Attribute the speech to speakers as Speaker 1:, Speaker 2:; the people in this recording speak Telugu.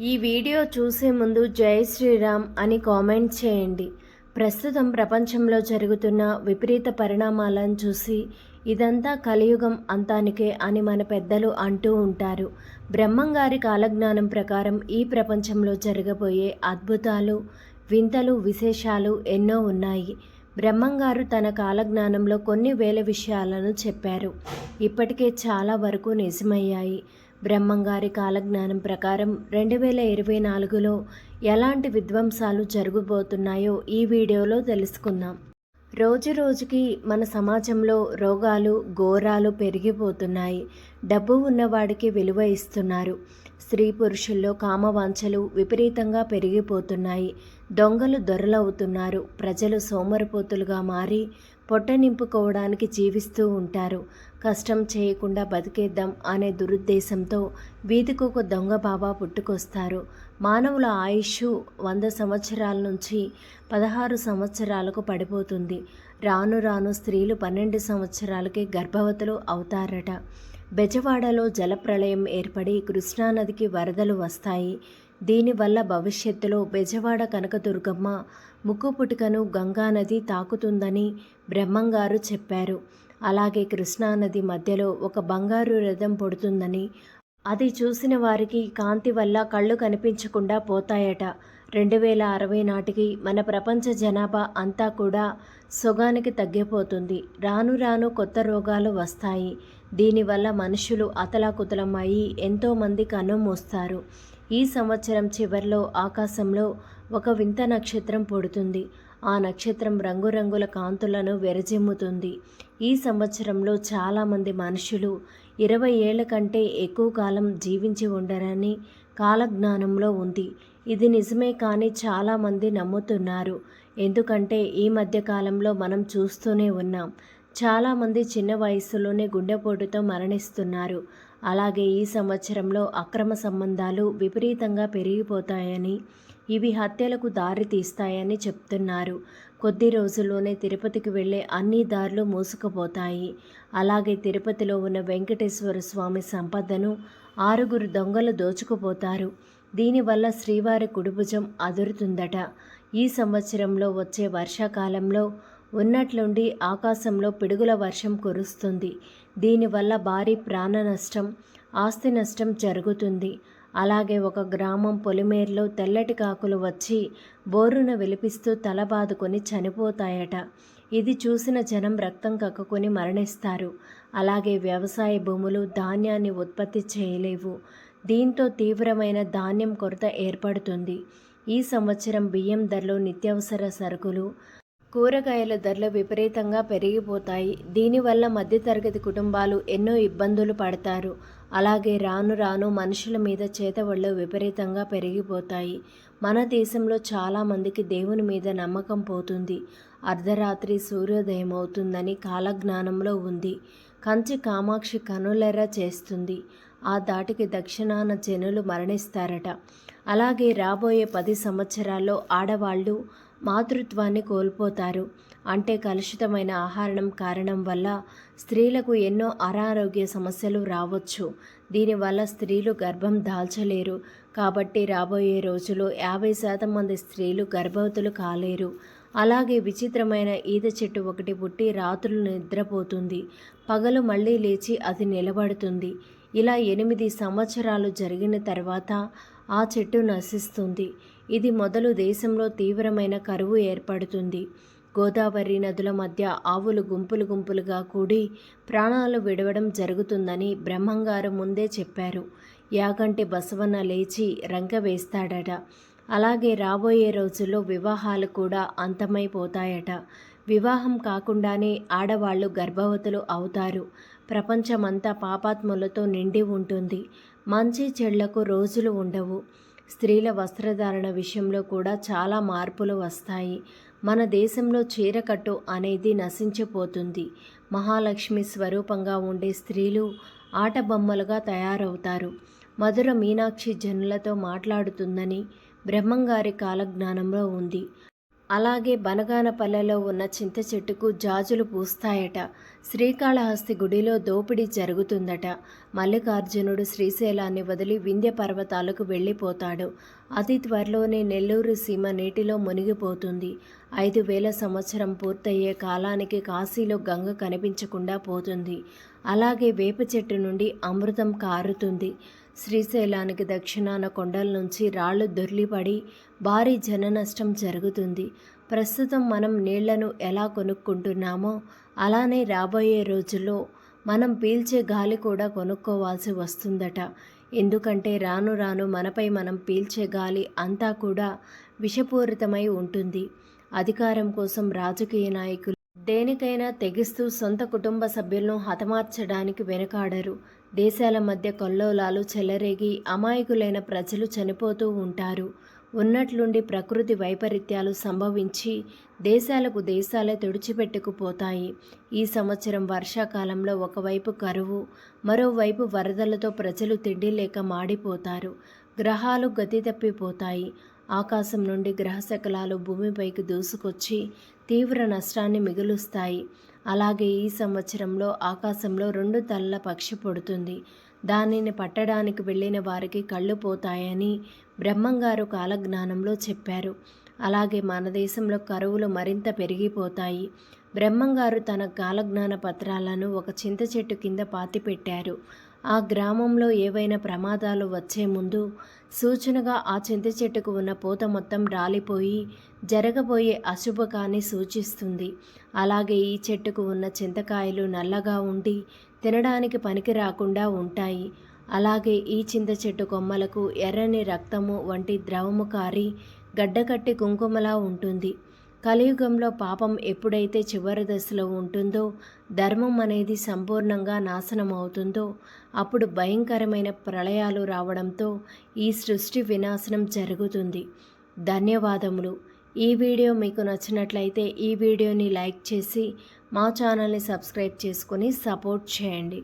Speaker 1: ఈ వీడియో చూసే ముందు జై శ్రీరామ్ అని కామెంట్ చేయండి. ప్రస్తుతం ప్రపంచంలో జరుగుతున్న విపరీత పరిణామాలను చూసి ఇదంతా కలియుగం అంతానికే అని మన పెద్దలు అంటూ ఉంటారు. బ్రహ్మంగారి కాలజ్ఞానం ప్రకారం ఈ ప్రపంచంలో జరగబోయే అద్భుతాలు వింతలు విశేషాలు ఎన్నో ఉన్నాయి. బ్రహ్మంగారు తన కాలజ్ఞానంలో కొన్ని వేల విషయాలను చెప్పారు. ఇప్పటికే చాలా వరకు నిజమయ్యాయి. బ్రహ్మంగారి కాలజ్ఞానం ప్రకారం రెండు వేల ఇరవై నాలుగులో ఎలాంటి విధ్వంసాలు జరగబోతున్నాయో ఈ వీడియోలో తెలుసుకుందాం. రోజు రోజుకి మన సమాజంలో రోగాలు ఘోరాలు పెరిగిపోతున్నాయి. డబ్బు ఉన్నవాడికి విలువ ఇస్తున్నారు. స్త్రీ పురుషుల్లో కామవాంఛలు విపరీతంగా పెరిగిపోతున్నాయి. దొంగలు దొరలవుతున్నారు. ప్రజలు సోమరిపోతులుగా మారి పొట్ట నింపుకోవడానికి జీవిస్తూ ఉంటారు. కష్టం చేయకుండా బతికేద్దాం అనే దురుద్దేశంతో వీధికొక దొంగ బాబా పుట్టుకొస్తారు. మానవుల ఆయుష్ వంద సంవత్సరాల నుంచి పదహారు సంవత్సరాలకు పడిపోతుంది. రాను రాను స్త్రీలు పన్నెండు సంవత్సరాలకే గర్భవతులు అవుతారట. బెజవాడలో జలప్రళయం ఏర్పడి కృష్ణానదికి వరదలు వస్తాయి. దీనివల్ల భవిష్యత్తులో బెజవాడ కనకదుర్గమ్మ ముక్కుపుటికను గంగానది తాకుతుందని బ్రహ్మంగారు చెప్పారు. అలాగే కృష్ణానది మధ్యలో ఒక బంగారు రథం పడుతుందని అది చూసిన వారికి కాంతి వల్ల కళ్ళు కనిపించకుండా పోతాయట. రెండు వేల అరవై నాటికి మన ప్రపంచ జనాభా అంతా కూడా సొగానికి తగ్గిపోతుంది. రాను రాను కొత్త రోగాలు వస్తాయి. దీనివల్ల మనుషులు అతలాకుతలం ఎంతోమంది ఎంతోమంది కన్నుమూస్తారు ఈ సంవత్సరం చివరిలో ఆకాశంలో ఒక వింత నక్షత్రం పుడుతుంది. ఆ నక్షత్రం రంగురంగుల కాంతులను వెరజిమ్ముతుంది. ఈ సంవత్సరంలో చాలామంది మనుషులు ఇరవై ఏళ్ళ కంటే ఎక్కువ కాలం జీవించి ఉండరని కాలజ్ఞానంలో ఉంది. ఇది నిజమే కానీ చాలామంది నమ్ముతున్నారు. ఎందుకంటే ఈ మధ్య కాలంలో మనం చూస్తూనే ఉన్నాం. చాలామంది చిన్న వయసులోనే గుండెపోటుతో మరణిస్తున్నారు. అలాగే ఈ సంవత్సరంలో అక్రమ సంబంధాలు విపరీతంగా పెరిగిపోతాయని ఇవి హత్యలకు దారి తీస్తాయని చెప్తున్నారు. కొద్ది రోజుల్లోనే తిరుపతికి వెళ్ళే అన్ని దారులు మూసుకుపోతాయి. అలాగే తిరుపతిలో ఉన్న వెంకటేశ్వర స్వామి సంపదను ఆరుగురు దొంగలు దోచుకుపోతారు. దీనివల్ల శ్రీవారి కుడిభుజం అదురుతుందట. ఈ సంవత్సరంలో వచ్చే వర్షాకాలంలో ఉన్నట్లుండి ఆకాశంలో పిడుగుల వర్షం కురుస్తుంది. దీనివల్ల భారీ ప్రాణ నష్టం ఆస్తి నష్టం జరుగుతుంది. అలాగే ఒక గ్రామం పొలిమేరులో తెల్లటి కాకులు వచ్చి బోరున విలిపిస్తూ తల బాదుకొని చనిపోతాయట. ఇది చూసిన జనం రక్తం కక్కుకొని మరణిస్తారు. అలాగే వ్యవసాయ భూములు ధాన్యాన్ని ఉత్పత్తి చేయలేవు. దీంతో తీవ్రమైన ధాన్యం కొరత ఏర్పడుతుంది. ఈ సంవత్సరం బియ్యం ధరలు నిత్యావసర సరుకులు కూరగాయల ధరలు విపరీతంగా పెరిగిపోతాయి. దీనివల్ల మధ్యతరగతి కుటుంబాలు ఎన్నో ఇబ్బందులు పడతారు. అలాగే రాను రాను మనుషుల మీద చేతవళ్ళు విపరీతంగా పెరిగిపోతాయి. మన దేశంలో చాలామందికి దేవుని మీద నమ్మకం పోతుంది. అర్ధరాత్రి సూర్యోదయం అవుతుందని కాలజ్ఞానంలో ఉంది. కంచి కామాక్షి కనులెర్ర చేస్తుంది. ఆ దాటికి దక్షిణాన జనులు మరణిస్తారట. అలాగే రాబోయే పది సంవత్సరాల్లో ఆడవాళ్ళు మాతృత్వాన్ని కోల్పోతారు. అంటే కలుషితమైన ఆహారం కారణం వల్ల స్త్రీలకు ఎన్నో అనారోగ్య సమస్యలు రావచ్చు. దీనివల్ల స్త్రీలు గర్భం దాల్చలేరు. కాబట్టి రాబోయే రోజులో యాభై శాతం మంది స్త్రీలు గర్భవతులు కాలేరు. అలాగే విచిత్రమైన ఈత చెట్టు ఒకటి పుట్టి రాత్రులు నిద్రపోతుంది. పగలు మళ్ళీ లేచి అది నిలబడుతుంది. ఇలా ఎనిమిది సంవత్సరాలు జరిగిన తర్వాత ఆ చెట్టు నశిస్తుంది. ఇది మొదలు దేశంలో తీవ్రమైన కరువు ఏర్పడుతుంది. గోదావరి నదుల మధ్య ఆవులు గుంపులు గుంపులుగా కూడి ప్రాణాలు విడవడం జరుగుతుందని బ్రహ్మంగారు ముందే చెప్పారు. యాగంటి బసవన లేచి రంక వేస్తాడట. అలాగే రాబోయే రోజుల్లో వివాహాలు కూడా అంతమైపోతాయట. వివాహం కాకుండానే ఆడవాళ్ళు గర్భవతులు అవుతారు. ప్రపంచమంతా పాపాత్ములతో నిండి ఉంటుంది. మంచి చెళ్ళకు రోజులు ఉండవు. స్త్రీల వస్త్రధారణ విషయంలో కూడా చాలా మార్పులు వస్తాయి. మన దేశంలో చీరకట్టు అనేది నశించిపోతుంది. మహాలక్ష్మి స్వరూపంగా ఉండే స్త్రీలు ఆట బొమ్మలుగా తయారవుతారు. మధుర మీనాక్షి జనులతో మాట్లాడుతుందని బ్రహ్మంగారి కాలజ్ఞానంలో ఉంది. అలాగే బనగానపల్లెలో ఉన్న చింత చెట్టుకు జాజులు పూస్తాయట. శ్రీకాళహస్తి గుడిలో దోపిడీ జరుగుతుందట. మల్లికార్జునుడు శ్రీశైలాన్ని వదిలి వింధ్య పర్వతాలకు వెళ్ళిపోతాడు. అతి త్వరలోనే నెల్లూరు సీమ నీటిలో మునిగిపోతుంది. ఐదు వేల సంవత్సరం పూర్తయ్యే కాలానికి కాశీలో గంగ కనిపించకుండా పోతుంది. అలాగే వేప చెట్టు నుండి అమృతం కారుతుంది. శ్రీశైలానికి దక్షిణాన కొండల నుంచి రాళ్ళు దొర్లిపడి భారీ జన నష్టం జరుగుతుంది. ప్రస్తుతం మనం నీళ్ళను ఎలా కొనుక్కుంటున్నామో అలానే రాబోయే రోజుల్లో మనం పీల్చే గాలి కూడా కొనుక్కోవాల్సి వస్తుందట. ఎందుకంటే రాను రాను మనపై మనం పీల్చే గాలి అంతా కూడా విషపూరితమై ఉంటుంది. అధికారం కోసం రాజకీయ నాయకులు దేనికైనా తెగిస్తూ సొంత కుటుంబ సభ్యులను హతమార్చడానికి వెనుకాడరు. దేశాల మధ్య కొల్లోలాలు చెలరేగి అమాయకులైన ప్రజలు చనిపోతూ ఉంటారు. ఉన్నట్లుండి ప్రకృతి వైపరీత్యాలు సంభవించి దేశాలకు దేశాలే తుడిచిపెట్టుకుపోతాయి. ఈ సంవత్సరం వర్షాకాలంలో ఒకవైపు కరువు మరోవైపు వరదలతో ప్రజలు తిండి లేక మాడిపోతారు. గ్రహాలు గతి తప్పిపోతాయి. ఆకాశం నుండి గ్రహశకలాలు భూమిపైకి దూసుకొచ్చి తీవ్ర నష్టాన్ని మిగులుస్తాయి. అలాగే ఈ సంవత్సరంలో ఆకాశంలో రెండు తలల పక్షి పుడుతుంది. దానిని పట్టడానికి వెళ్ళిన వారికి కళ్ళు పోతాయని బ్రహ్మంగారు కాలజ్ఞానంలో చెప్పారు. అలాగే మన దేశంలో కరువులు మరింత పెరిగిపోతాయి. బ్రహ్మంగారు తన కాలజ్ఞాన పత్రాలను ఒక చింత చెట్టు కింద పాతిపెట్టారు. ఆ గ్రామంలో ఏవైనా ప్రమాదాలు వచ్చే ముందు సూచనగా ఆ చింత చెట్టుకు ఉన్న పూత మొత్తం రాలిపోయి జరగబోయే అశుభకాన్ని సూచిస్తుంది. అలాగే ఈ చెట్టుకు ఉన్న చింతకాయలు నల్లగా ఉండి తినడానికి పనికి రాకుండా ఉంటాయి. అలాగే ఈ చింత చెట్టు కొమ్మలకు ఎర్రని రక్తము వంటి ద్రవము కారి గడ్డకట్టి కుంకుమలా ఉంటుంది. కలియుగంలో పాపం ఎప్పుడైతే చివరి దశలో ఉంటుందో ధర్మం అనేది సంపూర్ణంగా నాశనం అవుతుందో అప్పుడు భయంకరమైన ప్రళయాలు రావడంతో ఈ సృష్టి వినాశనం జరుగుతుంది. ధన్యవాదములు. ఈ వీడియో మీకు నచ్చినట్లయితే ఈ వీడియోని లైక్ చేసి మా ఛానల్ని సబ్స్క్రైబ్ చేసుకొని సపోర్ట్ చేయండి.